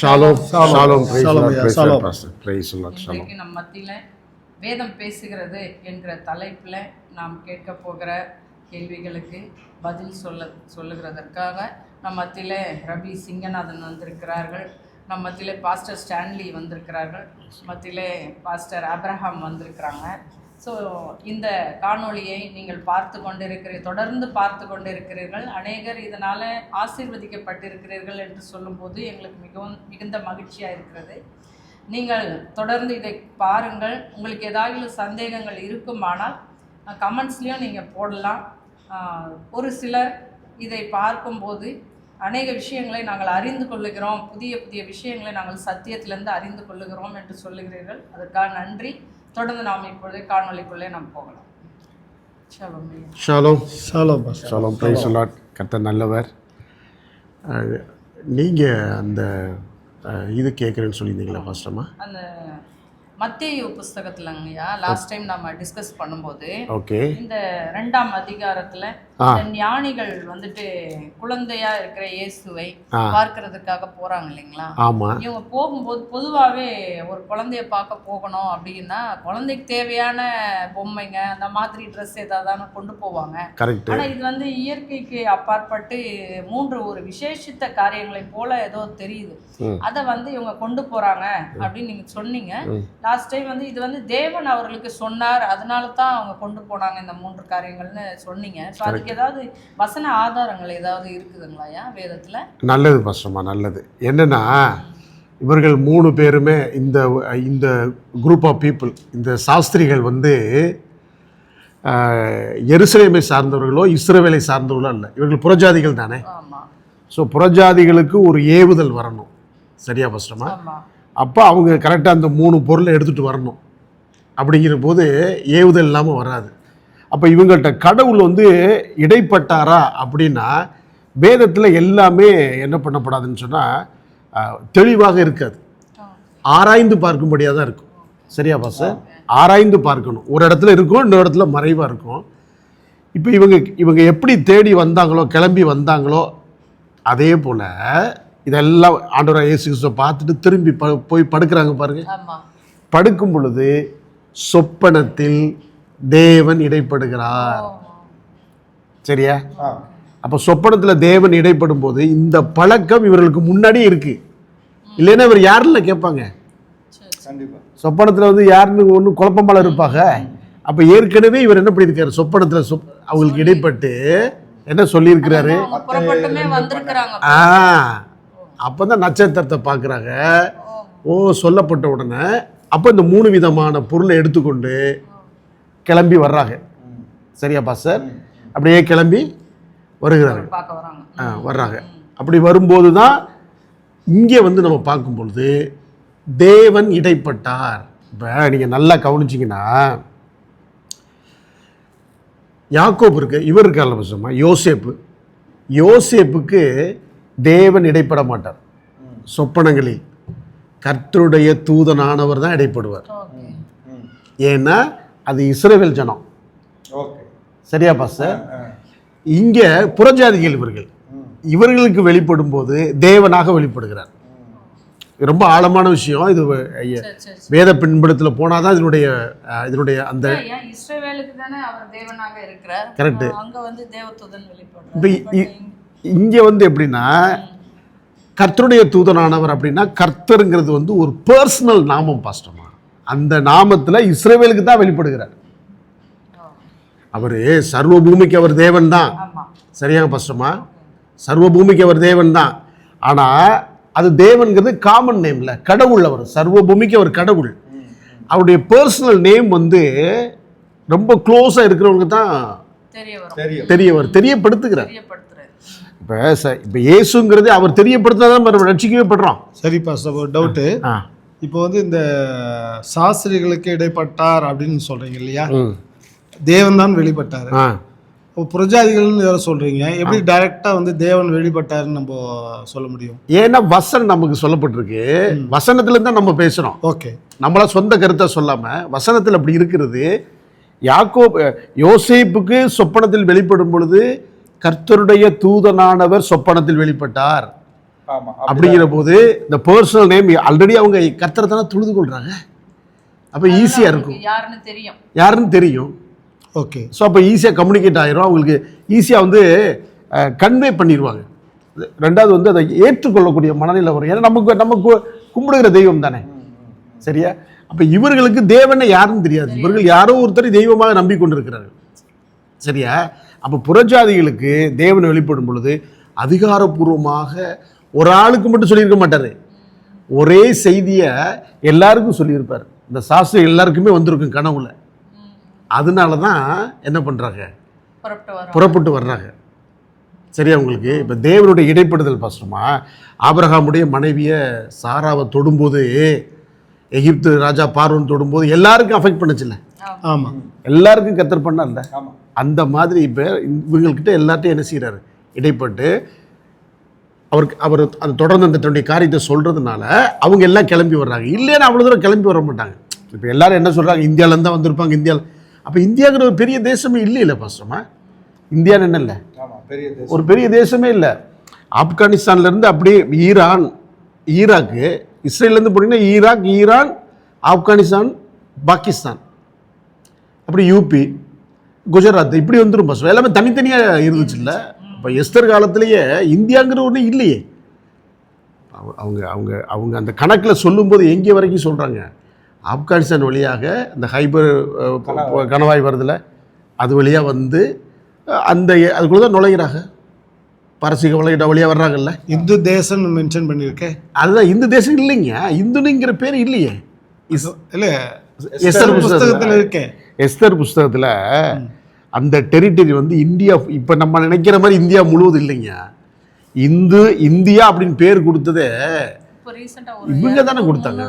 Shalom ஷாலோம். Price இன்றைக்கு நம் மத்தியில் வேதம் பேசுகிறது என்கிற தலைப்பில் நாம் கேட்க போகிற கேள்விகளுக்கு பதில் சொல்ல சொல்லுகிறதற்காக நம் மத்தியில் ரவி சிங்கநாதன் வந்திருக்கிறார்கள். நம் மத்தியில் பாஸ்டர் ஸ்டான்லி வந்திருக்கிறார்கள். மத்தியில் பாஸ்டர் அப்ரஹாம் வந்திருக்கிறாங்க. ஸோ இந்த காணொளியை நீங்கள் பார்த்து கொண்டிருக்கிறீர்கள் தொடர்ந்து பார்த்து கொண்டிருக்கிறீர்கள். அநேகர் இதனால் ஆசீர்வதிக்கப்பட்டிருக்கிறீர்கள் என்று சொல்லும்போது எங்களுக்கு மிகவும் மிகுந்த மகிழ்ச்சியாக இருக்கிறது. நீங்கள் தொடர்ந்து இதை பாருங்கள். உங்களுக்கு ஏதாவது சந்தேகங்கள் இருக்குமானால் கமெண்ட்ஸ்லேயும் நீங்கள் போடலாம். ஒரு சிலர் இதை பார்க்கும்போது அநேக விஷயங்களை நாங்கள் அறிந்து கொள்ளுகிறோம். புதிய புதிய விஷயங்களை நாங்கள் சத்தியத்திலேருந்து அறிந்து கொள்ளுகிறோம் என்று சொல்லுகிறீர்கள். அதற்காக நன்றி. தொடர்ந்து நாம் இப்பொழுது காணொளிக்குள்ளே நாம் போகலாம். ஷாலோம். ஷாலோம். ஷாலோம். பிரைஸ் லாட் கர்த்தர் நல்லவர். நீங்கள் அந்த இது கேட்குறேன்னு சொல்லியிருந்தீங்களா ஃபர்ஸ்டம்மா அந்த மத்தேயு புஸ்தகத்துலங்கய்யா லாஸ்ட் டைம் நம்ம டிஸ்கஸ் பண்ணும்போது ஓகே. இந்த ரெண்டாம் அதிகாரத்துல ஞானிகள் வந்துட்டு குழந்தையா இருக்கிற இயேசுவை. பார்க்கறதுக்காக போறாங்க இல்லைங்களா? ஆமாம் இவங்க போகும்போது பொதுவாகவே ஒரு குழந்தைய பார்க்க போகணும் அப்படின்னா குழந்தைக்கு தேவையான பொம்மைங்க அந்த மாதிரி ட்ரெஸ் ஏதாவது கொண்டு போவாங்க. ஆனா இது வந்து இயற்கைக்கு அப்பாற்பட்டு மூன்று ஒரு விசேஷித்த காரியங்களை போல ஏதோ தெரியுது. அதை வந்து இவங்க கொண்டு போறாங்க அப்படின்னு நீங்க சொன்னீங்க. லாஸ்ட் டைம் வந்து இது வந்து தேவன் அவர்களுக்கு சொன்னார் அதனால தான் அவங்க கொண்டு போனாங்க இந்த மூன்று காரியங்கள்னு சொன்னீங்க. ஸோ அதுக்கு ஏதாவது வசன ஆதாரங்கள் ஏதாவது இருக்குதுங்களாயா வேதத்துல? நல்லது ஃபர்ஸ்டம்மா நல்லது. என்னென்னா இவர்கள் மூணு பேருமே இந்த இந்த குரூப் ஆஃப் பீப்புள் இந்த சாஸ்திரிகள் வந்து எருசலேமை சார்ந்தவர்களோ இஸ்ரவேலை சார்ந்தவர்களோ இல்லை இவர்கள் புறஜாதிகள் தானே? ஸோ புறஜாதிகளுக்கு ஒரு ஏவுதல் வரணும். சரியா ஃபஸ்ட்டமா அப்போ அவங்க கரெக்டாக அந்த மூணு பொருளை எடுத்துகிட்டு வரணும். அப்படிங்கிற போது ஏவுதல் இல்லாமல் வராது. அப்போ இவங்கள்ட்ட கடவுள் வந்து இடைப்பட்டாரா அப்படின்னா வேதத்தில் எல்லாமே என்ன பண்ணப்படாதுன்னு சொன்னால் தெளிவாக இருக்காது. ஆராய்ந்து பார்க்கும்படியாக தான் இருக்கும். சரியா பாஸ் ஆராய்ந்து பார்க்கணும். ஒரு இடத்துல இருக்கும் இன்னொரு இடத்துல மறைவாக இருக்கும். இப்போ இவங்க இவங்க எப்படி தேடி வந்தாங்களோ கிளம்பி வந்தாங்களோ அதே போல் இதெல்லாம் ஆண்டவராக இயேசு கிறிஸ்துவை பார்த்துட்டு திரும்பி ப போய் படுக்கிறாங்க பாருங்க. ஆமா. படுக்கும் பொழுது சொப்பனத்தில் தேவன் இடைப்படுகிறார். சரியா? அப்போ சொப்பனத்தில் தேவன் இடைப்படும் போது இந்த பழக்கம் இவர்களுக்கு முன்னாடி இருக்கு. இல்லைன்னா இவர் யாரில் கேட்பாங்க. கண்டிப்பா. சொப்பனத்தில் வந்து யாருன்னு ஒன்று குழப்பமால இருப்பாங்க. அப்போ ஏற்கனவே இவர் என்ன பண்ணியிருக்காரு? சொப்பனத்தில் சொப் அவங்களுக்கு இடைப்பட்டு என்ன சொல்லியிருக்கிறாரு? ஆ. அப்போ தான் நட்சத்திரத்தை பார்க்குறாங்க. ஓ சொல்லப்பட்ட உடனே அப்போ இந்த மூணு விதமான பொருளை எடுத்துக்கொண்டு கிளம்பி வர்றாங்க. சரியா பாஸ்டர்? அப்படியே கிளம்பி வராங்க. ஆ வர்றாங்க. அப்படி வரும்போது தான் இங்கே வந்து நம்ம பார்க்கும் பொழுது தேவன் இடைப்பட்டார். இப்போ நீங்கள் நல்லா கவனிச்சிங்கன்னா யாக்கோப் இருக்கு இவர் இருக்கார்ல பசம்மா யோசேப்பு. யோசேப்புக்கு தேவன் இடைப்பட மாட்டார். சொப்பனங்களில் கர்த்தருடைய தூதனானவர் தான் இடைப்படுவார். ஓகே. ஏன்னா அது இஸ்ரவேல் ஜனம். ஓகே. சரியா பாஸ்டர்? இங்கே புறஜாதிகள் இவர்கள். இவர்களுக்கு வெளிப்படும் போது தேவனாக வெளிப்படுகிறார். இது ரொம்ப ஆழமான விஷயம். இது வேத பின்படத்தில் போனால் தான் இதனுடைய இதனுடைய அந்த தேவதூதன் இப்போ இங்கே வந்து எப்படின்னா கர்த்தருடைய தூதனானவர் அப்படின்னா கர்த்தருங்கிறது வந்து ஒரு பர்சனல் நாமம் பாஸ்டமா அந்த நாமத்தில் இஸ்ரவேலுக்கு தான் வெளிப்படுகிறார். அவர் சர்வ பூமிக்கு அவர் தேவன் தான் ஆமா. சரியாக பாஸ்டமா சர்வ பூமிக்கு அவர் தேவன் தான் ஆனால் அது தேவன்கிறது காமன் நேம்ல கடவுள் அவர். சர்வ பூமிக்கு அவர் கடவுள். அவருடைய பர்சனல் நேம் வந்து ரொம்ப க்ளோஸாக இருக்கிறவங்க தான் தெரியவர். தெரியப்படுத்துகிறார். தெரியப்படுத்துறாரு. இப்போ இப்போ இயேசுங்கிறது அவர் தெரியப்படுத்தினா தான் நம்ம ரட்சிக்கவே படுறோம். சரி பாஸ்டர் ஒரு டவுட்டு ஆ. இப்போ வந்து இந்த சாஸ்திரிகளுக்கு இடைப்பட்டார் அப்படின்னு சொல்றீங்க இல்லையா? தேவன் தான் வெளிப்பட்டார். இப்போ புரஜாதிகள்னு வேற சொல்றீங்க. எப்படி டைரக்டா வந்து தேவன் வெளிப்பட்டாருன்னு நம்ம சொல்ல முடியும்? ஏன்னா வசனம் நமக்கு சொல்லப்பட்டிருக்கு. வசனத்துல தான் நம்ம பேசுகிறோம் ஓகே. நம்மளா சொந்த கருத்தை சொல்லாமல் வசனத்தில் அப்படி இருக்கிறது யாக்கோப் யோசேப்புக்கு சொப்பனத்தில் வெளிப்படும் பொழுது கர்த்தருடைய தூதனானவர் சொப்பனத்தில் வெளிப்பட்டார். அப்படிங்கிற போது இந்த பர்சனல் நேம் ஆல்ரெடி அவங்க கர்த்தரை தானே தொழுது கொள்றாங்க. அப்போ ஈஸியாக இருக்கும். யாருன்னு தெரியும். யாருன்னு தெரியும். ஓகே ஸோ அப்போ ஈஸியாக கம்யூனிகேட் ஆயிரும். அவங்களுக்கு ஈஸியாக வந்து கன்வே பண்ணிடுவாங்க. ரெண்டாவது வந்து அதை ஏற்றுக்கொள்ளக்கூடிய மனநிலை வரும். ஏன்னா நமக்கு நமக்கு கும்பிடுகிற தெய்வம் தானே. சரியா? அப்போ இவர்களுக்கு தேவனை யாருன்னு தெரியாது. இவர்கள் யாரோ ஒருத்தரை தெய்வமாக நம்பிக்கொண்டிருக்கிறார்கள். சரியா? அப்போ புறஜாதிகளுக்கு தேவனை வெளிப்படும் பொழுது அதிகாரப்பூர்வமாக ஒரு ஆளுக்கு மட்டும் சொல்லியிருக்க மாட்டார். ஒரே செய்தியை எல்லாருக்கும் சொல்லியிருப்பார். இந்த சாஸ்திரம் எல்லாருக்குமே வந்திருக்கும் கனவுல. அதனால தான் என்ன பண்ணுறாங்க புறப்பட்டு வர்றாங்க. சரியா உங்களுக்கு? இப்போ தேவனுடைய இடைப்படுதல் பாசமா ஆபிரகாமுடைய மனைவியை சாராவை தொடும்போது எகிப்து ராஜா பார்வன் தொடும்போது எல்லாருக்கும் அஃபெக்ட் பண்ணுச்சுல்ல? ஆமாம் எல்லாருக்கும் கத்தர் பண்ணல ஆமா. அந்த மாதிரி இப்போ இவங்கள்கிட்ட எல்லாத்தையும் என்ன செய்கிறாரு இடைப்பட்டு அவருக்கு அவர் அந்த தொடர்ந்து அந்த தன்னுடைய காரியத்தை சொல்கிறதுனால அவங்க எல்லாம் கிளம்பி வர்றாங்க. இல்லைன்னா அவ்வளோ தூரம் கிளம்பி வர மாட்டாங்க. இப்போ எல்லாரும் என்ன சொல்கிறாங்க இந்தியாவிலேருந்து தான் வந்திருப்பாங்க இந்தியாவில் அப்போ இந்தியாங்கிற ஒரு பெரிய தேசமே இல்லை இல்லை பாசமா இந்தியான்னு என்ன இல்லை? ஒரு பெரிய தேசமே இல்லை. ஆப்கானிஸ்தான்லேருந்து அப்படியே ஈரான் ஈராக்கு இஸ்ரேல்லேருந்து போனீங்கன்னா ஈராக் ஈரான் ஆப்கானிஸ்தான் பாகிஸ்தான். அப்படி யூபி குஜராத் இப்படி வந்துடும் பஸ் எல்லாமே தனித்தனியாக இருந்துச்சுல்ல இப்போ எஸ்தர் காலத்திலேயே இந்தியாங்கிற ஒன்று இல்லையே. அவ- அவங்க அவங்க அவங்க அந்த கணக்கில் சொல்லும்போது எங்கே வரைக்கும் சொல்கிறாங்க ஆப்கானிஸ்தான் வழியாக இந்த ஹைபர் கணவாய். வருதுல அது வழியாக வந்து அந்த அதுக்குள்ளே தான் நுழைகிறாங்க பாரசீக வளையிட வழியாக வர்றாங்கல்ல. இந்து தேசம்னு மென்ஷன் பண்ணியிருக்கேன் அதுதான் இந்த தேசம் இல்லைங்க. இந்துனுங்கிற பேர் இல்லையே. இல்லை எஸ்தர் புஸ்தகத்தில். இருக்கேன் எஸ்தர் புஸ்தகத்தில் அந்த டெரிட்டரி வந்து இந்தியா இப்போ நம்ம நினைக்கிற மாதிரி இந்தியா முழுவதும் இல்லைங்க. இந்து இந்தியா அப்படின்னு பேர் கொடுத்ததே இவங்க தானே கொடுத்தாங்க.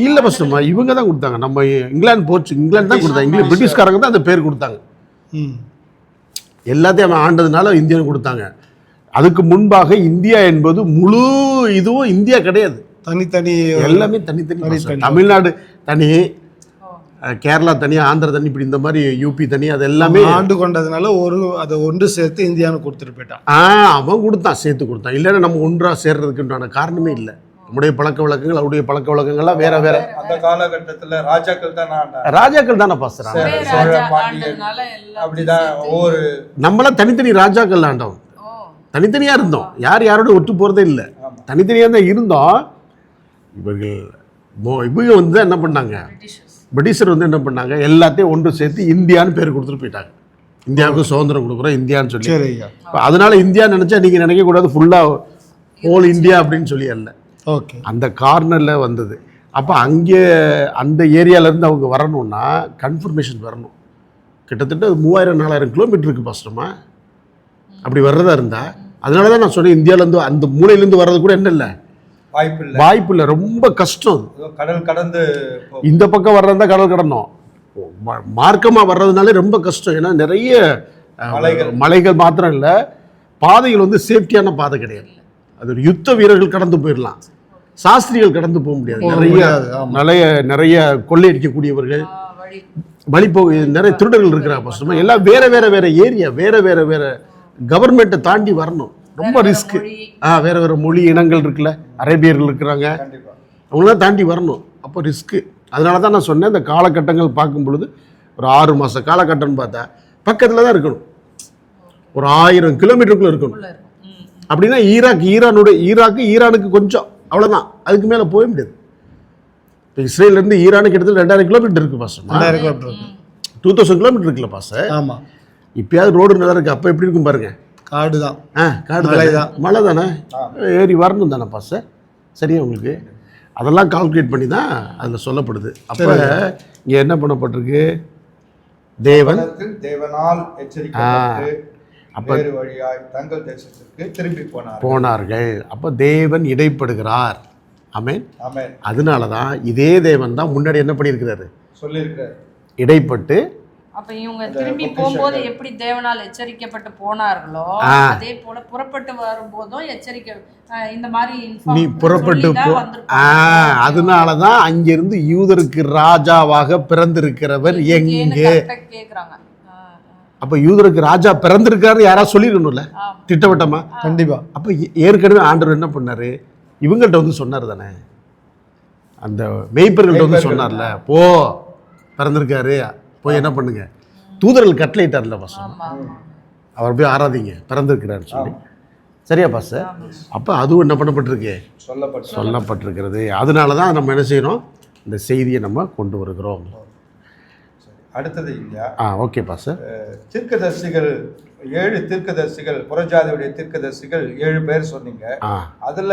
இல்லை ஃபஸ்ட்டுமா இவங்க தான் கொடுத்தாங்க. நம்ம இங்கிலாந்து போச்சு இங்கிலாந்து தான் கொடுத்தாங்க. இங்கிலாந்து பிரிட்டிஷ்காரங்க தான் அந்த பேர் கொடுத்தாங்க. ம். எல்லாத்தையும் அவன் ஆண்டதுனால இந்தியன் கொடுத்தாங்க. அதுக்கு முன்பாக இந்தியா என்பது முழு இதுவும் இந்தியா கிடையாது. தனித்தனி எல்லாமே தனித்தனி தனி, பாஷை. தனி. தமிழ்நாடு தனி கேரளா தனி ஆந்திரா தனி இப்படி இந்த மாதிரி யூபி தனி அது எல்லாமே ஆண்டு கொண்டதுனால ஒரு அதை ஒன்று சேர்த்து இந்தியான்னு கொடுத்துட்டு போயிட்டான். ஆ அவன் கொடுத்தான் சேர்த்து கொடுத்தான். இல்லைன்னா நம்ம ஒன்றா சேர்றதுக்குண்டான காரணமே இல்லை. நம்முடைய பழக்க வழக்கங்கள் அவருடைய பழக்க வழக்கங்கள்லாம் வேற வேற. அந்த காலகட்டத்துல ராஜாக்கள் தான்? ஆண்டாங்க. ராஜாக்கள் தானே பாசுறாங்க. அப்படிதான் ஒவ்வொரு நம்மளாம் தனித்தனி ராஜாக்கள் ஆண்டோம் ஓ. தனித்தனியாக இருந்தோம். யார் யாரோட ஒட்டு போகிறதே இல்லை. தனித்தனியாக தான் இருந்தோம். இவர்கள் இவங்க வந்து என்ன பண்ணாங்க? பிரிட்டிஷர் வந்து என்ன பண்ணாங்க? எல்லாத்தையும் ஒன்று சேர்த்து இந்தியான்னு பேர் கொடுத்துட்டு போயிட்டாங்க. இந்தியாவுக்கு சுதந்திரம் கொடுக்குறோம் இந்தியான்னு சொல்லி. அதனால இந்தியா நினைச்சா நீங்க நினைக்க கூடாது ஃபுல்லா ஹோல் இந்தியா அப்படின்னு சொல்லி அல்ல. ஓகே. அந்த கார்னர்ல வந்தது. அப்போ அங்கே அந்த ஏரியால இருந்து அவங்க வரணும்னா கன்ஃபர்மேஷன் வரணும். கிட்டத்தட்ட மூவாயிரம் நாலாயிரம் கிலோமீட்டர் இருக்கு பாஸ்டமா அப்படி வர்றதா இருந்தா அதனால தான் நான் சொன்னேன் இந்தியாவிலேருந்து அந்த மூலையிலேருந்து வர்றது கூட என்ன இல்லை? வாய்ப்பு இல்ல வாய்ப்பு இல்லை ரொம்ப கஷ்டம். கடல் கடந்து இந்த பக்கம் வர்றதா கடல் கடந்தோம். மார்க்கமாக வர்றதுனாலே ரொம்ப கஷ்டம். ஏன்னா நிறைய மலைகள். மலைகள் மாத்திரம் இல்லை. பாதைகள் வந்து சேஃப்டியான பாதை கிடையாது. அது ஒரு யுத்த வீரர்கள் கடந்து போயிடலாம் சாஸ்திரிகள் கடந்து போக முடியாது. நிறைய. நிறைய நிறைய கொள்ளையடிக்கக்கூடியவர்கள் வழி வழி போக நிறைய திருடர்கள் இருக்கிறாங்க ஃபஸ்ட்டு எல்லாம் வேற வேற வேற ஏரியா வேற வேற வேற கவர்மெண்ட்டை தாண்டி வரணும். ரொம்ப வேற ரிஸ்க் மொழி. ஆ வேற வேற மொழி இனங்கள் இருக்குல்ல அரேபியர்கள் இருக்கிறாங்க. கண்டிப்பா. அவங்களாம் தாண்டி வரணும். அப்போ ரிஸ்க்கு அதனால தான் நான் சொன்னேன் இந்த காலகட்டங்கள் பார்க்கும் பொழுது ஒரு ஆறு மாத காலகட்டம்னு பார்த்தா பக்கத்தில் தான் இருக்கணும். ஒரு ஆயிரம் கிலோமீட்டருக்குள்ளே இருக்கணும். அப்படின்னா ஈராக் ஈரானுடைய ஈராக்கு ஈரானுக்கு கொஞ்சம் அவ்வளோதான் அதுக்கு மேலே போக முடியாது. இப்போ இஸ்ரேல்லேருந்து ஈரானுக்கு கிட்டத்தட்ட ரெண்டாயிரம் கிலோமீட்டர் இருக்குது பாஸ். ரெண்டாயிரம் கிலோமீட்டர் டூ தௌசண்ட் கிலோமீட்டர் இருக்குல்ல பாஸ். ஆமாம் இப்போயாவது ரோடு நல்லா இருக்குது அப்போ எப்படி இருக்கும் பாருங்க. காடு தான் ஆ காடு மலை தானே? மலை தானே. ஏறி வரணும் தானே பாஸ் சரியா உங்களுக்கு? அதெல்லாம் கால்குலேட் பண்ணி தான் அதில் சொல்லப்படுது. அப்போ இங்கே என்ன பண்ணப்பட்டிருக்கு? தேவன். தேவனால் எச்சரிக்கப்பட்டு அப்ப வழியாய் தங்கள் தேசத்திற்கு திரும்பி போனார் போனார்கள். அப்போ தேவன் இடைப்படுகிறார். ஆமென். ஆமென். அதனால தான் இதே தேவன் தான் முன்னாடி என்ன பண்ணியிருக்கிறாரு? சொல்லியிருக்கிறார். இடைப்பட்டு அப்ப இவங்க திரும்பி போகும்போது எப்படி தேவனால் எச்சரிக்கப்பட்டு போனார்களோ. அதே போல புறப்பட்டு வரும்போதும் எச்சரிக்கை இந்த மாதிரி நீ புறப்பட்டு போ. அதனால தான் அங்கிருந்து யூதருக்கு ராஜாவாக பிறந்திருக்கிறவர் எங்கே? கேக்குறாங்க. அப்போ யூதருக்கு ராஜா பிறந்திருக்காரு யாராவது சொல்லிடணும்ல. திட்டவட்டமா? கண்டிப்பா. அப்போ ஏற்கனவே ஆண்டவர் என்ன பண்ணாரு? இவங்கள்ட்ட வந்து சொன்னார் தானே? அந்த மெய்ப்பர்கள்ட்ட வந்து. சொன்னார்ல போ பிறந்திருக்காரு. போய் என்ன பண்ணுங்க? தூதர்கள் கட்டளையிட்டார்ல பாசம் அவர் போய் ஆராதிங்க பிறந்திருக்கிறான்னு சொல்லி. சரியா பாச அப்போ அதுவும் என்ன பண்ணப்பட்டிருக்கு? சொல்லப்பட்ட சொல்லப்பட்டிருக்கிறது. அதனால தான் நம்ம என்ன செய்யறோம்? இந்த செய்தியை நம்ம கொண்டு வருகிறோம். அடுத்தது இல்லையா ஆ ஓகே பாச தீர்க்கதரிசிகள் ஏழு தீர்க்கதரிசிகள் புறஜாதியுடைய தீர்க்கதரிசிகள் ஏழு பேர் சொன்னீங்க. ஆ. அதுல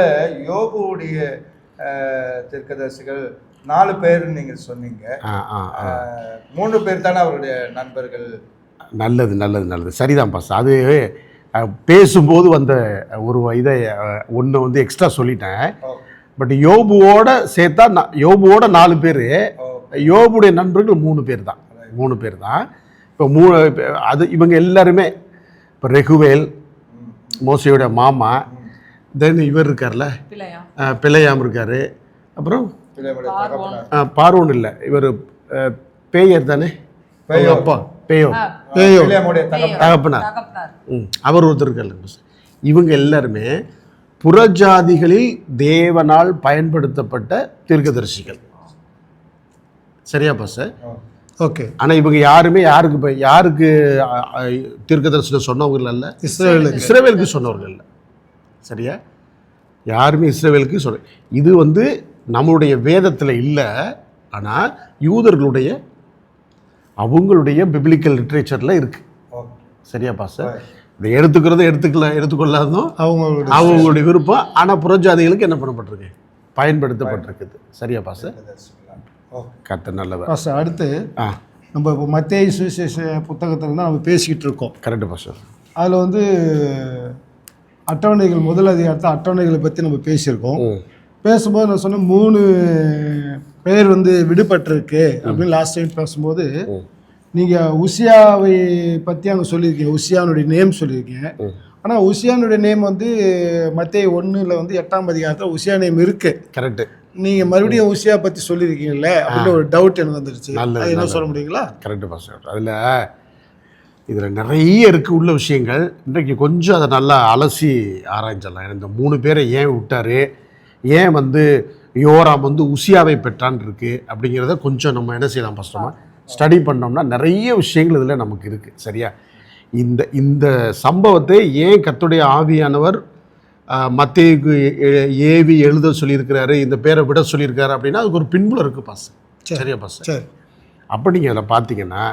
அஹ், தீர்க்கதரிசிகள் நாலு பேர் நீங்க சொன்னீங்க. மூணு பேர் தானே அவருடைய நண்பர்கள்? நல்லது நல்லது நல்லது. சரிதான் பாஸ். அது பேசும்போது வந்த ஒரு இதை ஒன்று வந்து எக்ஸ்ட்ரா சொல்லிட்டேன். பட் யோபுவோட சேர்த்தா நா- யோபுவோட நாலு பேர் யோபுடைய நண்பர்கள் மூணு பேர் தான். மூணு பேர் தான். இப்போ மூணு அது இவங்க எல்லாருமே இப்போ ரெகுவேல் மோசையோட மாமா தென் இவர் இருக்கார்ல? பிள்ளையாம் இருக்கார். அப்புறம் பார்வோன். இல்லை. இவர் பேயர் தானே? பேயோர். அப்பா பேயோ ஆ, பேயோ பிள்ளையாமுடைய தகப்பனார். அவர் ஒருத்தர் இருக்காரு இவங்க எல்லாருமே புறஜாதிகளில் தேவனால் பயன்படுத்தப்பட்ட தீர்க்கதரிசிகள். சரியா பாஸ் ஓ, ஓகே. ஆனால் இவங்க யாருமே யாருக்கு யாருக்கு தீர்க்கதரிசனம் சொன்னவங்க அல்ல? இஸ்ரேலுக்கு இஸ்ரேவேலுக்கு சொன்னவர்கள் இல்லை சரியா? யாருமே இஸ்ரேவேலுக்கு சொல்ல இது வந்து நம்மளுடைய வேதத்தில் இல்லை ஆனால் யூதர்களுடைய அவங்களுடைய பிப்ளிக்கல் லிட்ரேச்சரில் இருக்குது ஓ, சரியா பாஸ் இதை எடுத்துக்கிறதும் எடுத்துக்கல எடுத்துக்கொள்ளாததும் அவங்களுடைய அவங்களுடைய விருப்பம். ஆனால் புறஜாதிகளுக்கு என்ன பண்ணப்பட்டிருக்கு? பயன்படுத்தப்பட்டிருக்குது. சரியா பாஸ் தீர்க்கதரிசிகளா. ஓ, கத்த நல்லவர். பாஸ்டர் அடுத்து நம்ம இப்போ மத்திய சுவிசேஷ புத்தகத்தில் தான் நம்ம பேசிக்கிட்டு இருக்கோம். Correct pastor. அதில் வந்து அட்டவணைகள் முதல் அதிகாரத்தில் அட்டவணைகளை பற்றி நம்ம பேசியிருக்கோம். பேசும்போது நான் சொன்னேன் மூணு பேர் வந்து விடுபட்டிருக்கு அப்படின்னு லாஸ்ட் டைம் பேசும்போது. நீங்கள் உசியாவை பற்றி அங்கே சொல்லியிருக்கீங்க உசியானுடைய நேம் சொல்லியிருக்கீங்க. ஆனால் உசியானுடைய நேம் வந்து மத்திய ஒன்றில் வந்து எட்டாம் அதிகாரத்தில் உசியா நேம் இருக்கு. கரெக்டு நீங்கள் மறுபடியும் உசியா பற்றி சொல்லியிருக்கீங்கல்ல அப்படின்னு ஒரு டவுட் எனக்கு வந்துருச்சு. அது என்ன. சொல்ல முடியுங்களா? கரெக்டு பாஸ்டர் அதில் இதில் நிறைய இருக்குது உள்ள விஷயங்கள். இன்றைக்கு கொஞ்சம் அதை நல்லா அலசி ஆராய்ஞ்சலாம் இந்த மூணு பேரை ஏன் விட்டார்? ஏன் வந்து யோராம் வந்து உசியாவை பெற்றான் இருக்கு அப்படிங்கிறத கொஞ்சம் நம்ம என்ன செய்யலாம் ஃபஸ்ட்டமாக ஸ்டடி பண்ணோம்னா நிறைய விஷயங்கள் இதில் நமக்கு இருக்குது சரியா? இந்த இந்த சம்பவத்தை ஏன் கர்த்தருடைய ஆவியானவர் மத்தியக்கு ஏவி எழுத சொல்லியிருக்கிறாரு இந்த பேரை விட சொல்லியிருக்காரு அப்படின்னா அதுக்கு ஒரு பின்புலம் இருக்குது பாஸ் சரியா பாஸ் சரி. அப்போ நீங்கள் அதில் பார்த்தீங்கன்னா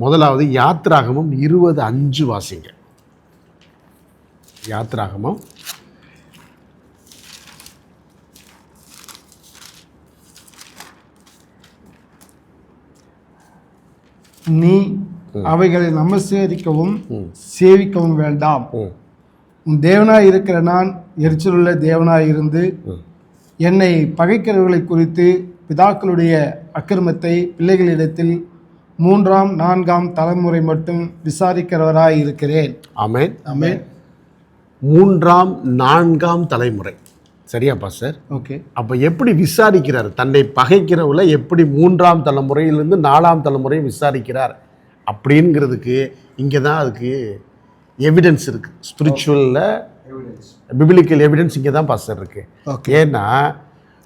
முதலாவது யாத்ராகமம் இருபது அஞ்சு வாசிங்க. யாத்ராகமம் நீ அவைகளை நமஸ்கரிக்கவும். சேவிக்கவும் வேண்டாம். உன் தேவனாய் இருக்கிற நான் எரிச்சலுள்ள தேவனாய் இருந்து என்னை பகைக்கிறவர்களை குறித்து பிதாக்களுடைய அக்கிரமத்தை பிள்ளைகளிடத்தில் மூன்றாம் நான்காம் தலைமுறை மட்டும் விசாரிக்கிறவராய் இருக்கிறேன். ஆமென். ஆமென். மூன்றாம் நான்காம் தலைமுறை. சரியாப்பா சார் ஓகே. அப்போ எப்படி விசாரிக்கிறார்? தன்னை பகைக்கிறவளை எப்படி மூன்றாம் தலைமுறையிலிருந்து நாலாம் தலைமுறை விசாரிக்கிறார்? அப்படிங்கிறதுக்கு இங்கே தான் அதுக்கு எவிடன்ஸ் இருக்குது ஸ்பிரிச்சுவலில். பிபிலிக்கல் எவிடன்ஸ் இங்கே தான் பாஸ்டர் இருக்கு. ஓகே ஏன்னா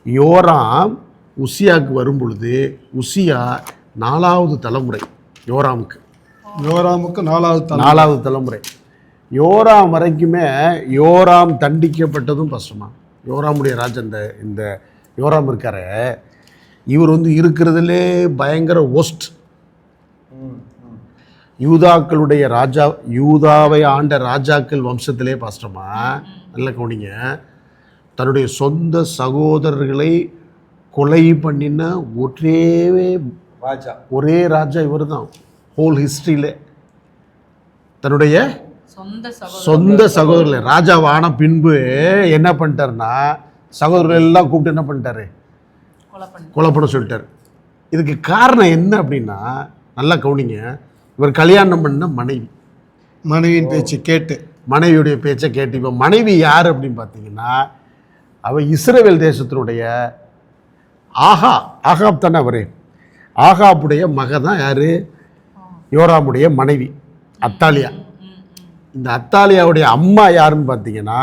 யோராம் உசியாவுக்கு வரும் பொழுது உசியா நாலாவது தலைமுறை யோராமுக்கு. யோராமுக்கு நாலாவது நாலாவது தலைமுறை. யோராம் வரைக்குமே யோராம் தண்டிக்கப்பட்டதும் கஷ்டமா யோராமுடைய ராஜா இந்த இந்த யோராம் இருக்காரு இவர் வந்து இருக்கிறதுலே பயங்கர ஒஸ்ட். யூதாக்களுடைய ராஜா யூதாவை ஆண்ட ராஜாக்கள் வம்சத்திலே பாஸ்டமா நல்ல கவனிங்க. தன்னுடைய சொந்த சகோதரர்களை கொலை பண்ணின ஒரே ராஜா. ஒரே ராஜா இவர் தான் ஹோல் ஹிஸ்ட்ரியில தன்னுடைய சொந்த சகோதரர் ராஜாவான பின்பு என்ன பண்ணிட்டாருன்னா சகோதரர்கள் எல்லாம் கூப்பிட்டு என்ன பண்ணிட்டாரு? கொலை பண்ணி சொல்லிட்டாரு. இதுக்கு காரணம் என்ன அப்படின்னா நல்லா கவனிங்க இவர் கல்யாணம் பண்ண மனைவி. மனைவியின் பேச்சு கேட்டு. மனைவியுடைய பேச்சை கேட்டு. இப்போ மனைவி யார் அப்படின்னு பார்த்தீங்கன்னா அவ இஸ்ரவேல் தேசத்தினுடைய ஆகா ஆகாப் தானே அவரு? ஆகாப்புடைய மக தான் யார்? யோராமுடைய மனைவி அத்தாலியா. இந்த அத்தாலியாவுடைய அம்மா யாருன்னு பார்த்தீங்கன்னா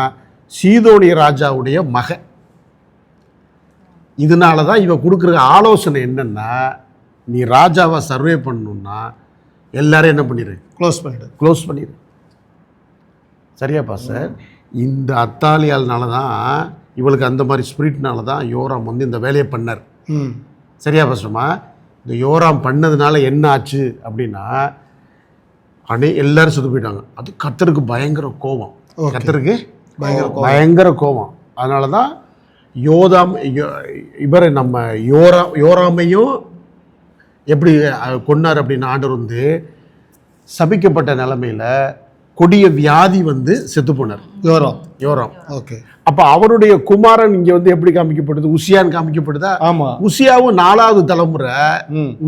சீதோனி ராஜாவுடைய மக. இதனால தான் இவ கொடுக்குற ஆலோசனை என்னன்னா நீ ராஜாவை சர்வே பண்ணணும்னா எல்லாரும் என்ன பண்ணிடு க்ளோஸ் பண்ணிடு. க்ளோஸ் பண்ணிடு சரியாப்பா சார் இந்த அத்தாலியால்னால தான் இவளுக்கு அந்த மாதிரி ஸ்பிரிட்னால தான் யோராம் வந்து இந்த வேலையை பண்ணார். ம். சரியா பசமா இந்த யோராம் பண்ணதுனால என்ன ஆச்சு அப்படின்னா அனே எல்லாரும் செத்து போயிட்டாங்க. அது கத்தருக்கு பயங்கர கோபம். கத்தருக்கு பயங்கர பயங்கர கோபம். அதனால தான் யோதாம் இவர் நம்ம யோரா யோராமையும் எப்படி கொன்னார் அப்படின்னு ஆண்டவர் வந்து சபிக்கப்பட்ட நிலமையில கொடிய வியாதி வந்து செத்து போனார். யோரம். யோராம். ஓகே. அப்போ அவருடைய குமாரன் இங்கே வந்து எப்படி காமிக்கப்படுது? உசியான் காமிக்கப்படுதா? ஆமா. உசியாவும் நாலாவது தலைமுறை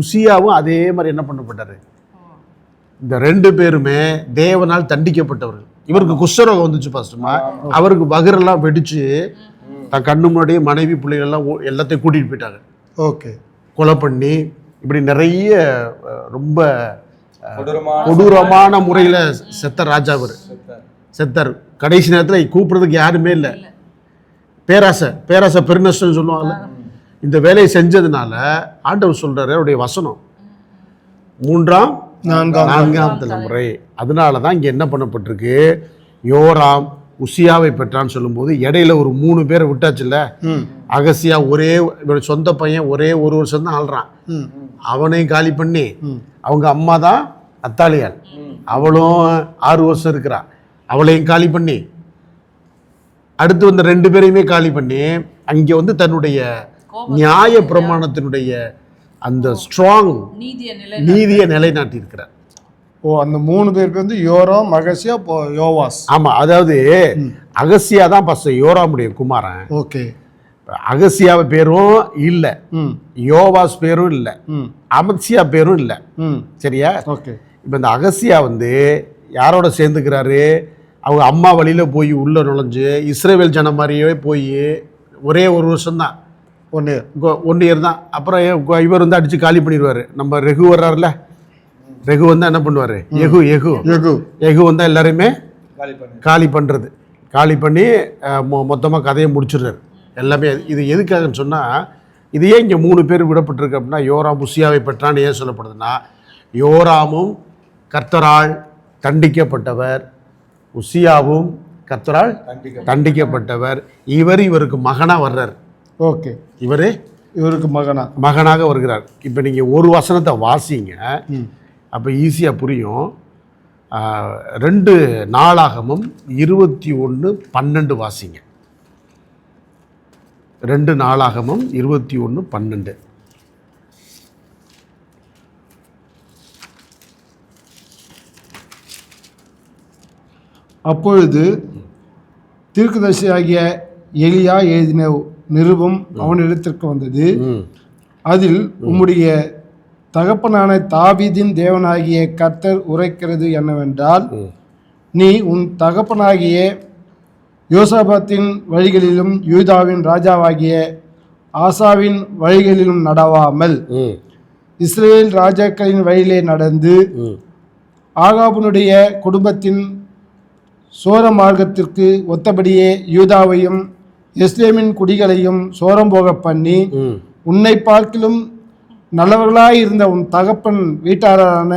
உசியாவும் அதே மாதிரி என்ன பண்ணப்பட்டாரு? இந்த ரெண்டு பேருமே தேவனால் தண்டிக்கப்பட்டவர்கள். இவருக்கு குஷ்டரோகம் வந்துச்சு ஃபர்ஸ்ட்டுமா அவருக்கு வகுரெல்லாம் வெடிச்சு தன் கண்ணு முன்னாடியே மனைவி பிள்ளைகள் எல்லாம் ஓ- எல்லாத்தையும் கூட்டிட்டு போயிட்டாங்க. ஓகே. கொலை பண்ணி இப்படி நிறைய ரொம்ப கொடூரமான முறையில் செத்த ராஜா அவர் செத்தார். செத்தார். கடைசி நேரத்தில் கூப்பிடுறதுக்கு யாருமே இல்லை. பேராசை பேராசை பெருநஷ்டம்னு சொல்லுவாங்கல்ல. இந்த வேலையை செஞ்சதுனால ஆண்டவர் சொல்றாரு அவருடைய வசனம். மூன்றாம் நான்காம் தலைமுறை. அதனால தான் இங்கே என்ன பண்ணப்பட்டிருக்கு? யோராம் உசியாவை பெற்றான்னு சொல்லும்போது இடையில ஒரு மூணு பேரை விட்டாச்சுல்ல? ம். அகசியா ஒரே இவரோட சொந்த பையன் ஒரே ஒரு வருஷம் தான் ஆள்றான். ம். அவனையும் காலி பண்ணி அவங்க அம்மா தான் அத்தாலியாள். அவளும் ஆறு வருஷம் இருக்கிறா. அவளையும் காலி பண்ணி அடுத்து வந்த ரெண்டு பேரையுமே காலி பண்ணி அங்கே வந்து தன்னுடைய நியாய பிரமாணத்தினுடைய அந்த ஸ்ட்ராங் நீதிய நிலை நீதியை நிலைநாட்டி இருக்கிறார் ஓ அந்த மூணு பேருக்கு வந்து யோரம் மகசியா போ யோவாஸ். ஆமா அதாவது அகசியா தான் ஃபர்ஸ்ட் யோராமுடைய குமாரன். ஓகே. அகசியாவை பேரும் இல்லை. ம். யோவாஸ் பேரும் இல்லை. ம். அமத்சியா பேரும் இல்லை. ம். சரியா? ஓகே. இப்போ இந்த அகசியா வந்து யாரோட சேர்ந்துக்கிறாரு? அவங்க அம்மா வழியில் போய் உள்ளே நுழைஞ்சு இஸ்ரேவேல் ஜனம் மாதிரியே போய் ஒரே ஒரு வருஷம்தான். ஒன்று ஒன் இயர் தான் அப்புறம் இவர் வந்து அடித்து காலி பண்ணிடுவார். நம்ம ரெகு வர்றாருல ரெகு வந்தால் என்ன பண்ணுவார்? எகு எகு. யகு எகு வந்தால் எல்லாரையுமே காலி பண்ணி. காலி பண்ணுறது காலி பண்ணி மொத்தமாக கதையை முடிச்சிடுறாரு. எல்லாமே இது எதுக்காகன்னு சொன்னால் இது ஏன் இங்கே மூணு பேர் விடப்பட்டிருக்கு அப்படின்னா யோராம் உசியாவை பெற்றான்னு ஏன் சொல்லப்படுதுன்னா யோராமும் கர்த்தரால் தண்டிக்கப்பட்டவர். உசியாவும் கர்த்தரால் தண்டிக்க தண்டிக்கப்பட்டவர். இவர் இவருக்கு மகனாக வர்றார். ஓகே. இவர்? இவருக்கு மகனா? மகனாக வருகிறார். இப்போ நீங்கள் ஒரு வசனத்தை வாசிங்க. அப்போ ஈஸியாக புரியும். ரெண்டு நாளாகமும் இருபத்தி ஒன்று பன்னெண்டு வாசிங்க. ரெண்டு நாளாகமும் இருபத்தி ஒன்று பன்னெண்டு. அப்பொழுது தீர்க்கதரிசியாகிய எலியா எழுதின நிருபம் அவனிடத்திற்கு வந்தது. அதில் உம்முடைய தகப்பனான தாவீதின் தேவனாகிய கர்த்தர் உரைக்கிறது என்னவென்றால். நீ உன் தகப்பனாகிய யோசாபாத்தின் வழிகளிலும் யூதாவின் ராஜாவாகிய ஆசாவின் வழிகளிலும் நடவாமல் இஸ்ரேல் ராஜாக்களின் வழியிலே நடந்து ஆகாபனுடைய குடும்பத்தின் சோர மார்க்கத்திற்கு ஒத்தபடியே யூதாவையும் எஸ்லேமின் குடிகளையும் சோரம் போக பண்ணி உன்னை பார்க்கிலும் நல்லவர்களாய் இருந்த உன் தகப்பன் வீட்டாரான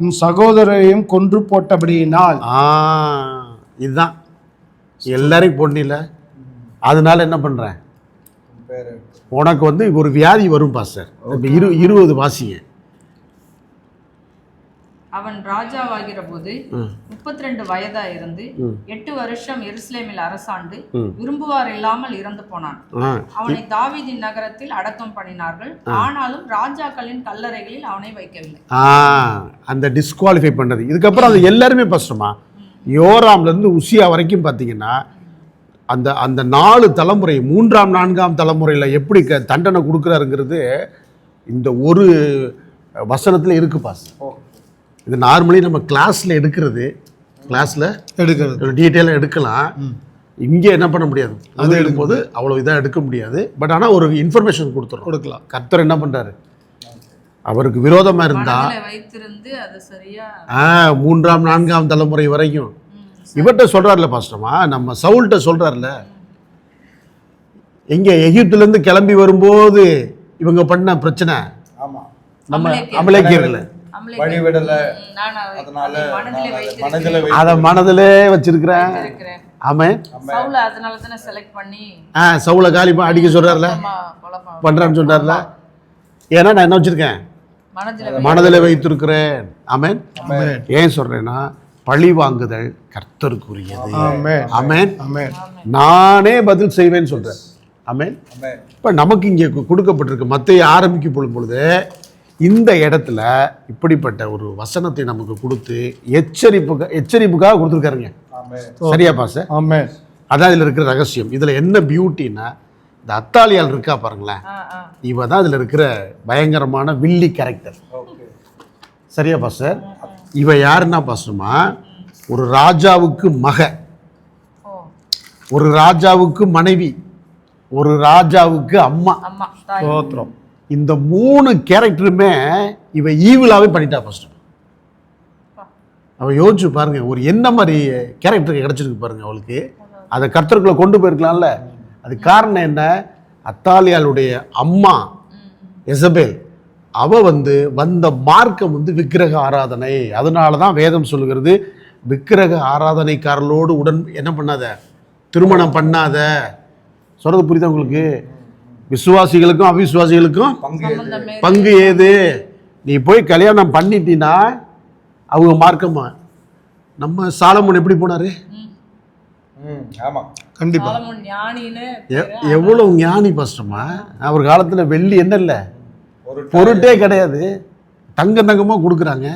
உன் சகோதரரையும் கொன்று போட்டபடியினால். ஆ இதுதான். எல்லாரையும் பொண்ணில்ல அதனால என்ன பண்ணுறேன் பேர் உனக்கு வந்து ஒரு வியாதி வரும் பாஸ்டர். இரு இருபது வாசிங்க. அவன் ராஜாவாகிற போது. முப்பத்தி ரெண்டு வயதா இருந்து. எட்டு வருஷம் எருசலேமில் அரசாண்டு. விரும்புவார் இல்லாமல் இறந்து போனான். அவனை தாவீதின் நகரத்தில் அடக்கம் பண்ணினார்கள். ஆனாலும் ராஜாக்களின் கல்லறைகளில் அவனை வைக்கவில்லை. அந்த டிஸ்குவாலிஃபை பண்ணது. இதுக்கப்புறம் அது எல்லாருமே கஷ்டமா யோராம்லேருந்து உசியா வரைக்கும் பார்த்தீங்கன்னா அந்த அந்த நாலு தலைமுறை மூன்றாம் நான்காம் தலைமுறையில் எப்படி க தண்டனை கொடுக்குறாருங்கிறது இந்த ஒரு வசனத்தில் இருக்கு பாஸ். இது நார்மலி நம்ம கிளாஸில் எடுக்கிறது கிளாஸில் எடுக்கிறது. டீட்டெயிலாக எடுக்கலாம். இங்கே என்ன பண்ண முடியாது? அது எடுக்கும்போது அவ்வளோ இதாக எடுக்க முடியாது. பட் ஆனால் ஒரு இன்ஃபர்மேஷன் கொடுத்துரும் கொடுக்கலாம். கர்த்தர் என்ன பண்ணுறாரு அவருக்கு விரோதமாக இருந்தா மனதில வைத்திருந்து அது சரியா ஆ மூன்றாம் நான்காம் தலைமுறை வரைக்கும். இவர்கிட்ட சொல்றாருல பாஸ்டமா நம்ம சவுல்கிட்ட சொல்றாருல. எங்க? எகிப்துலேருந்து கிளம்பி வரும்போது இவங்க பண்ண பிரச்சனை. ஆமா. நம்ம அமலேக்கியர். அமலேக்கியர்ல அமலேக்கியர். வழி விடல ம், நான் அதை- அதனால அதை மனதிலே. மனதில வை- அதை மனதிலே வச்சிருக்கிறேன். சவுல அதனால தானே செலக்ட் பண்ணி ஆ சவுளை காலி அடிக்க சொல்றாருல. பண்றான்னு சொல்றாருல. ஏன்னா நான் என்ன வச்சிருக்கேன்? மனதில மனதில் வைத்திருக்கிறேன். ஆமென். ஏன் சொல்றேன்னா பழி வாங்குதல் கர்த்தருக்குரியது. ஆமென். ஆமென். ஆமென். நானே பதில் செய்வேன்னு சொல்றேன். ஆமென். ஆமென். இப்போ நமக்கு இங்கே கொடுக்கப்பட்டிருக்கு. மத்திய ஆரம்பிக்கும் பொழுது பொழுது இந்த இடத்துல இப்படிப்பட்ட ஒரு வசனத்தை நமக்கு கொடுத்து எச்சரிப்புக்கு எச்சரிப்புக்காக கொடுத்துருக்காருங்க. ஆமென். சரியா பாச? ஆமென். அதான் இதில் இருக்கிற ரகசியம். இதில் என்ன பியூட்டின்னா இந்த அத்தாலியால் இருக்கா பாருங்களேன். இவ தான் இதில் இருக்கிற பயங்கரமான வில்லி கேரக்டர் ஓகே. சரியா பாஸ்டர் இவ யாருன்னா பாஸ்டர்மா ஒரு ராஜாவுக்கு மக. ஓ. ஒரு ராஜாவுக்கு மனைவி. ஒரு ராஜாவுக்கு அம்மா. ஸ்தோத்திரம் இந்த மூணு கேரக்டருமே இவ ஈவிலாகவே பண்ணிட்டா ஃபஸ்ட்டு அவள் யோசிச்சு பாருங்க ஒரு என்ன மாதிரி கேரக்டருக்கு கிடச்சிருக்கு பாருங்க அவளுக்கு. அதை கர்த்தருக்குள்ளே கொண்டு போயிருக்கலாம்ல. அது காரணம் என்ன? அத்தாலியாளுடைய அம்மா எசபேல் அவ வந்து வந்த மார்க்கம் வந்து விக்கிரக ஆராதனை. அதனால தான் வேதம் சொல்லுகிறது விக்கிரக ஆராதனைக்காரர்களோடு உடன் என்ன பண்ணாத? திருமணம் பண்ணாத? சொல்கிறது புரியுதா உங்களுக்கு? விசுவாசிகளுக்கும் அவிசுவாசிகளுக்கும் பங்கு ஏது? நீ போய் கல்யாணம் பண்ணிட்டீன்னா அவங்க மார்க்கமா? நம்ம சாலமன் எப்படி போனாரு? ம். ம், ஆமா. கண்டிப்பா. எவ்வளவு ஞானி கஷ்டமா அவர் காலத்துல வெள்ளி என்ன இல்லை? ஒரு பொருட்டே கிடையாது. தங்க தங்கமாக கொடுக்குறாங்க?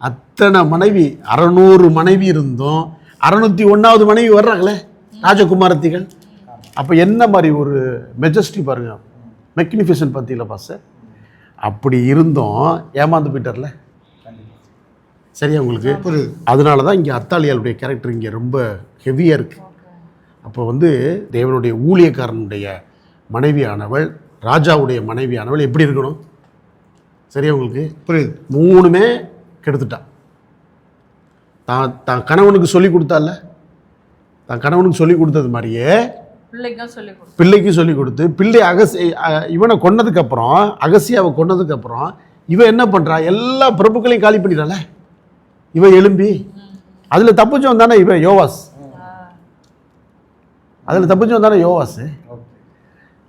அத்தனை மனைவி அறநூறு மனைவி இருந்தும். அறநூற்றி ஒன்றாவது மனைவி வர்றாங்களே ராஜகுமாரத்திகள். அப்போ என்ன மாதிரி ஒரு மெஜஸ்டி பாருங்க. மெக்னிஃபிஷன் பற்றியில் பாச அப்படி இருந்தும். ஏமாந்து போயிட்டார்ல? சரியா உங்களுக்கு? அதனால தான் இங்கே அத்தாலியாளுடைய கேரக்டர் இங்கே ரொம்ப ஹெவியாக இருக்குது அப்போ வந்து தேவனுடைய ஊழியக்காரனுடைய மனைவியானவள் ராஜாவுடைய மனைவியானவள் எப்படி இருக்கணும்? சரியா உங்களுக்கு? புரியுது. மூணுமே கெடுத்துட்டான் தான் தான் கணவனுக்கு சொல்லி கொடுத்தால தான் கணவனுக்கு சொல்லி கொடுத்தது மாதிரியே பிள்ளைக்கும் சொல்லி கொடு பிள்ளைக்கு சொல்லி கொடுத்து பிள்ளை அகசி இவனை கொன்னதுக்கப்புறம் அகசியாவை கொன்னதுக்கப்புறம் இவன் என்ன பண்ணுறா எல்லா பிரபுக்களையும் காலி பண்ணிடுறாள. இவன் எழும்பி அதில் தப்பிச்சவன் தானே இவன் யோவாஸ். அதில் தப்பிச்சவன் தானே யோவாஸ்.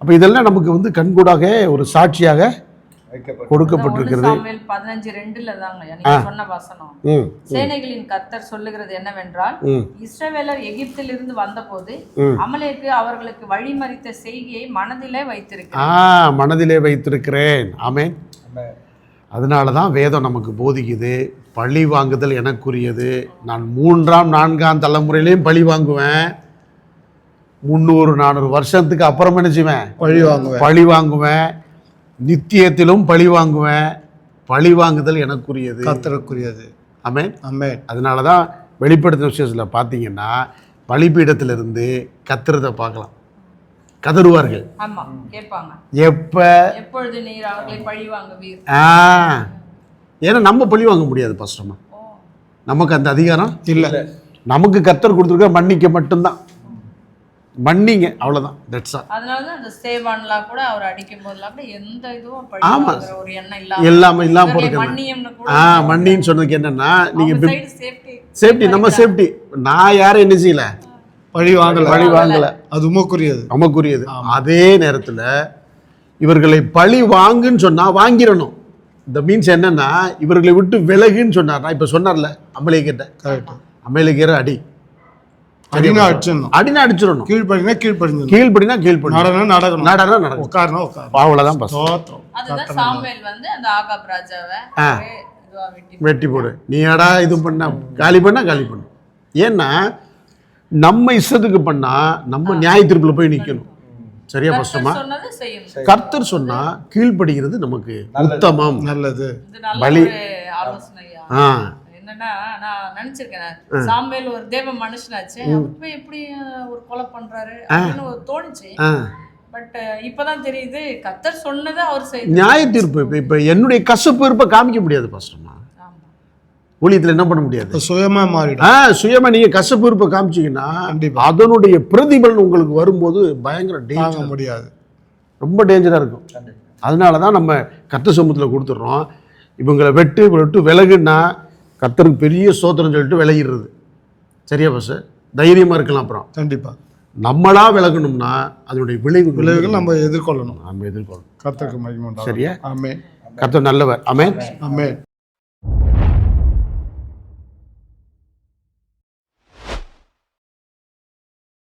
அப்போ இதெல்லாம் நமக்கு வந்து கண்கூடாக ஒரு சாட்சியாக கொடுக்கப்பட்டிருக்கிறது. சாமுவேல் பதினஞ்சு ரெண்டுல தாங்க சொன்ன வசனம். ம் சேனைகளின் கர்த்தர் சொல்லுகிறது என்னவென்றால் ம். இஸ்ரவேலர் எகிப்திலிருந்து வந்தபோது ம். அமலேக்கு அவர்களுக்கு வழிமறித்த செய்தியை மனதிலே வைத்திருக்க ஆ மனதிலே வைத்திருக்கிறேன். ஆமென். ஆமென். அதனால தான் வேதம் நமக்கு போதிக்குது. பழி வாங்குதல் எனக்குரியது. நான் மூன்றாம் நான்காம் தலைமுறையிலையும் பழி வாங்குவேன். முந்நூறு நானூறு வருஷத்துக்கு அப்புறம் என்ன செய்வேன்? பழி வாங்குவேன். பழி வாங்குவேன். நித்தியத்திலும் பழி வாங்குவேன். பழி வாங்குதல் எனக்குரியது. கத்தருக்குரியது ஆமென். ஆமென். அதனால தான் வெளிப்படுத்தின விஷயத்தில் பார்த்தீங்கன்னா பலிபீடத்திலிருந்து கத்துறதை பார்க்கலாம். கதறுவார்கள். ஆமா கேட்பாங்க. எப்போ? எப்பொழுது நீர் அவர்களை பழி வாங்குவீர்? ஆ. ஏன்னா நம்ம பழி வாங்க முடியாது பஸ்டமா ஓ. நமக்கு அந்த அதிகாரம் இல்ல. நமக்கு கர்த்தர் கொடுத்துருக்க மன்னிக்க மட்டும்தான். மன்னிங்க அவ்வளோதான் தட்ஸ் ஆல் அதனாலதான் அந்த சேவான்லாம் கூட அவர் அடிக்கும் போதெல்லாம் கூட எந்த இதுவும் பழி ஆமா. வாங்குற ஒரு எண்ணம் இல்லாம எல்லாமே மன்னியம்னு கூட ஆ மன்னின்னு சொன்னதுக்கு என்னன்னா சைடு சேஃப்டி சேஃப்டி நம்ம சேஃப்டி நான் யாரும் என்ன செய்யல? பழி வாங்கல. பழி வாங்கல. அது உமக்குரியது. நமக்குரியது அதே நேரத்தில் இவர்களை பழி வாங்குன்னு சொன்னா வாங்கிடணும். இந்த மீன்ஸ் என்னன்னா இவர்களை விட்டு விலகுன்னு சொன்னார்னா இப்போ சொன்னார்ல அமலேக்கிட்ட கரெக்ட் அமலேக்கிற அடி. அடினா அடிச்சிடணும். அடினா அடிச்சிடணும். கீழ்ப்படினா கீழ்ப்படிஞ்சிடணும். கீழ்படினா கீழ்படி நடனம் நடக்கணும். நடனா நடக்கும் உட்காரணும். உட்காரணும் அவ்வளோதான் பஸ் அதுதான் சாமுவேல் வந்து அந்த ஆகாப் ராஜாவை வெட்டி போடு. நீ அடா இது பண்ண காலி பண்ணா காலி பண்ணு. ஏன்னா நம்ம இஷ்டத்துக்கு பண்ணா நம்ம நியாய தீர்ப்புல போய் நிக்கணும். சரியா பஸ்டமா கர்த்தர் சொன்னா கீழ்ப்படுகிறது நமக்கு உத்தமம். நல்லது. பலி. ஆ. என்னன்னா நான் நினைச்சிருக்கேன் சாமுவேல் ஒரு தேவ மனுஷனாச்சு. போய் எப்படி ஒரு கொலை பண்றாரு? அப்படின்னு ஒரு தோணுச்சு. ஆ. பட் இப்பதான் தெரியுது கத்தர் சொன்னதை அவர் செய்து நியாய தீர்ப்பு. இப்போ இப்போ என்னுடைய கசப்பு இருப்பை காமிக்க முடியாது பாஸ்டர்மா ஆமா. ஊழியத்தில் என்ன பண்ண முடியாது? சுயமா மாறிடும். ஆ சுயமா நீங்க கசப்பு இருப்பை காமிச்சீங்கன்னா. அதனுடைய பிரதிபலன் உங்களுக்கு வரும்போது பயங்கர டேஞ்சர் முடியாது. ரொம்ப டேஞ்சரா இருக்கும். அதனால தான் நம்ம கத்த சமூகத்தில் கொடுத்துட்றோம். இவங்களை வெட்டு விட்டு விலகுன்னா கத்தருக்கு பெரிய சோத்திரம் சொல்லிட்டு விலகிடுறது. சரியா பஸ் தைரியமா இருக்கலாம் அப்புறம். கண்டிப்பா. நம்மளா விலகணும்னா அதனுடைய விளைவு விளைவுகள் நம்ம எதிர்கொள்ளணும். நம்ம எதிர்கொள்ளணும். கர்த்தருக்கு மகிமை உண்டாகும் சரியா? ஆமே கர்த்தர் நல்லவர். ஆமென். ஆமே